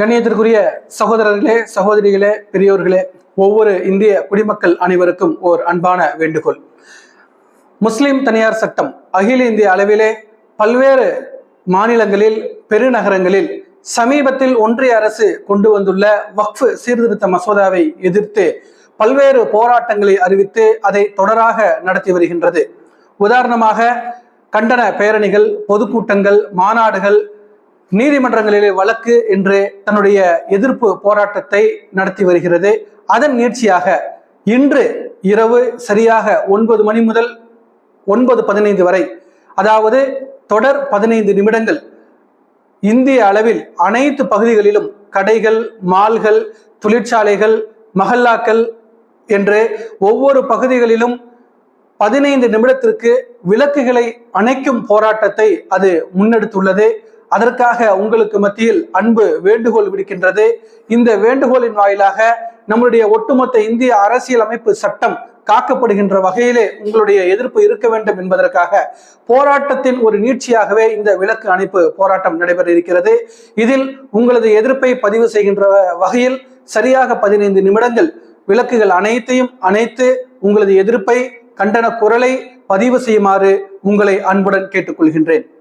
கண்ணியத்திற்குரிய சகோதரர்களே சகோதரிகளே பெரியோர்களே ஒவ்வொரு இந்திய குடிமக்கள் அனைவருக்கும் ஓர் அன்பான வேண்டுகோள். முஸ்லிம் தனியார் சட்டம் அகில இந்திய அளவிலே பல்வேறு மாநிலங்களில் பெருநகரங்களில் சமீபத்தில் ஒன்றிய அரசு கொண்டு வந்துள்ள வக்ஃப் சீர்திருத்த மசோதாவை எதிர்த்து பல்வேறு போராட்டங்களை அறிவித்து அதை தொடராக நடத்தி வருகின்றது. உதாரணமாக கண்டன பேரணிகள் பொதுக்கூட்டங்கள் மாநாடுகள் நீதிமன்றங்களிலே வழக்கு என்று தன்னுடைய எதிர்ப்பு போராட்டத்தை நடத்தி வருகிறது. அதன் நீட்சியாக இன்று இரவு சரியாக ஒன்பது மணி முதல் ஒன்பது பதினைந்து வரை அதாவது தொடர் பதினைந்து நிமிடங்கள் இந்திய அளவில் அனைத்து பகுதிகளிலும் கடைகள் மால்கள் தொழிற்சாலைகள் மஹல்லாக்கள் என்று ஒவ்வொரு பகுதிகளிலும் பதினைந்து நிமிடத்திற்கு விளக்குகளை அணைக்கும் போராட்டத்தை அது முன்னெடுத்துள்ளது. அதற்காக உங்களுக்கு மத்தியில் அன்பு வேண்டுகோள் விடுக்கின்றது. இந்த வேண்டுகோளின் வாயிலாக நம்முடைய ஒட்டுமொத்த இந்திய அரசியலமைப்பு சட்டம் காக்கப்படுகின்ற வகையிலே உங்களுடைய எதிர்ப்பு இருக்க வேண்டும் என்பதற்காக போராட்டத்தின் ஒரு நீட்சியாகவே இந்த விளக்கு அணைப்பு போராட்டம் நடைபெற இருக்கிறது. இதில் உங்களது எதிர்ப்பை பதிவு செய்கின்ற வகையில் சரியாக பதினைந்து நிமிடங்கள் விளக்குகள் அனைத்தையும் அணைத்து உங்களது எதிர்ப்பை கண்டன குரலை பதிவு செய்யுமாறு உங்களை அன்புடன் கேட்டுக்கொள்கின்றேன்.